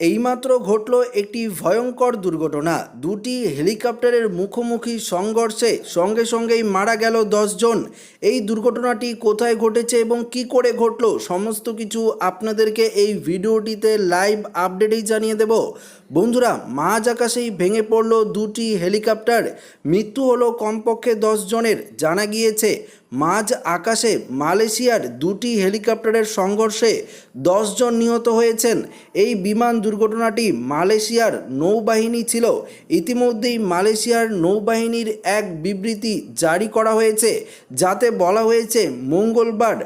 এইমাত্র ঘটল একটি ভয়ঙ্কর দুর্ঘটনা। দুটি হেলিকপ্টারের মুখোমুখি সংঘর্ষে সঙ্গে সঙ্গেই মারা গেল জন এই দুর্ঘটনাটি কোথায় ঘটেছে এবং কি করে ঘটলো সমস্ত কিছু আপনাদেরকে এই ভিডিওটিতে লাইভ আপডেটেই জানিয়ে দেব। বন্ধুরা, মাঝ আকাশেই ভেঙে পড়ল দুটি হেলিকপ্টার। মৃত্যু হলো কমপক্ষে দশ জনের জানা গিয়েছে মাঝ আকাশে মালয়েশিয়ার দুটি হেলিকপ্টারের সংঘর্ষে জন নিহত হয়েছেন। এই বিমান দুর্ঘটনাটি মালয়েশিয়ার নৌবাহিনী ছিল। ইতিমধ্যেই মালয়েশিয়ার নৌবাহিনীর এক বিবৃতি জারি করা হয়েছে, যাতে বলা হয়েছে মঙ্গলবার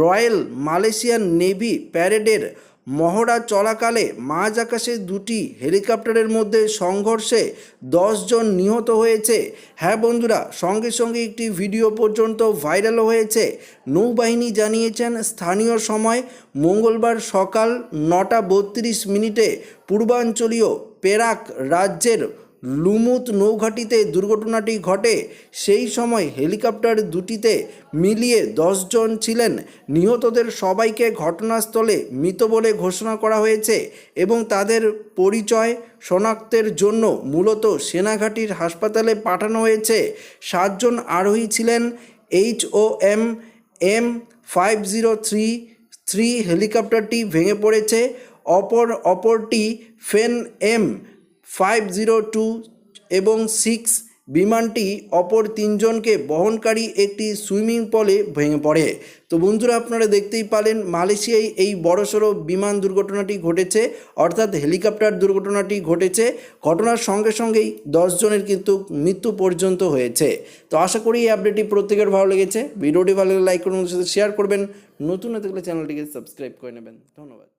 রয়্যাল মালয়েশিয়ান নেভি প্যারেডের মহড়া চলাকালে মাঝ আকাশে দুটি হেলিকপ্টারের মধ্যে সংঘর্ষে জন নিহত হয়েছে। হ্যাঁ বন্ধুরা, সঙ্গে সঙ্গে একটি ভিডিও পর্যন্ত ভাইরাল হয়েছে। নৌবাহিনী জানিয়েছেন, স্থানীয় সময় মঙ্গলবার সকাল নটা বত্রিশ মিনিটে পূর্বাঞ্চলীয় পেরাক রাজ্যের লুমুত নৌঘাটিতে দুর্ঘটনাটি ঘটে, সেই সময় হেলিকপ্টার দুটিতে মিলিয়ে জন ছিলেন। নিহতদের সবাইকে ঘটনাস্থলে মৃত বলে ঘোষণা করা হয়েছে এবং তাদের পরিচয় শনাক্তের জন্য মূলত সেনাঘাটির হাসপাতালে পাঠানো হয়েছে। সাতজন আরোহী ছিলেন, H O M M five zero three three হেলিকপ্টারটি ভেঙে পড়েছে, অপর, অপরটি ফেন এম ফাইভ জিরো টু এবং সিক্স বিমানটি অপর তিনজনকে বহনকারী একটি সুইমিং পুলে ভেঙে পড়ে। তো বন্ধুরা, আপনারা দেখতেই পালেন মালয়েশিয়ায় এই বড়সড় বিমান দুর্ঘটনাটি ঘটেছে, অর্থাৎ হেলিকপ্টার দুর্ঘটনাটি ঘটেছে। ঘটনার সঙ্গে সঙ্গেই দশ জনের কিন্তু মৃত্যু পর্যন্ত হয়েছে। তো আশা করি এই আপডেটটি প্রত্যেকের ভালো লেগেছে। ভিডিওটি ভালো লাগলে লাইক করুন সাথে শেয়ার করবেন। নতুন হতে গেলে চ্যানেলটিকে সাবস্ক্রাইব করে নেবেন। ধন্যবাদ।